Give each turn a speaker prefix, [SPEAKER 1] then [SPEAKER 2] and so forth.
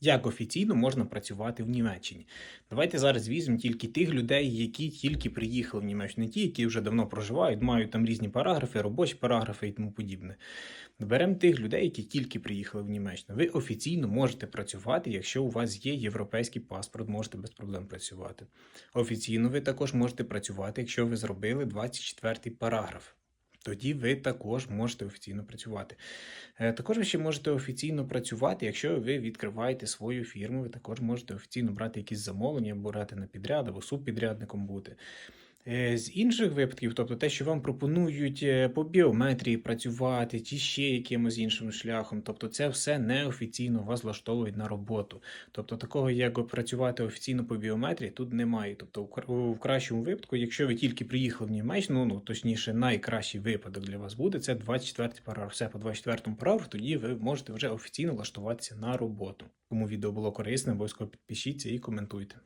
[SPEAKER 1] Як офіційно можна працювати в Німеччині? Давайте зараз візьмемо тільки тих людей, які тільки приїхали в Німеччину, ті, які вже давно проживають, мають там різні параграфи, робочі параграфи і тому подібне. Беремо тих людей, які тільки приїхали в Німеччину. Ви офіційно можете працювати, якщо у вас є європейський паспорт, можете без проблем працювати. Офіційно ви також можете працювати, якщо ви зробили 24 параграф. Тоді ви також можете офіційно працювати. Е, Також ви ще можете офіційно працювати, якщо ви відкриваєте свою фірму, ви також можете офіційно брати якісь замовлення, або брати на підряд, або субпідрядником бути. Е, З інших випадків, тобто те, що вам пропонують е, по біометрії працювати, чи ще якимось іншим шляхом, тобто це все неофіційно вас влаштовують на роботу. Тобто такого, як працювати офіційно по біометрії, тут немає. Тобто, в кращому випадку, якщо ви тільки приїхали в Німеччину, ну точніше, найкращий випадок для вас буде це 24 параграф. Все по 24 параграфу, тоді ви можете вже офіційно влаштуватися на роботу. Кому відео було корисне, обов'язково підпишіться і коментуйте.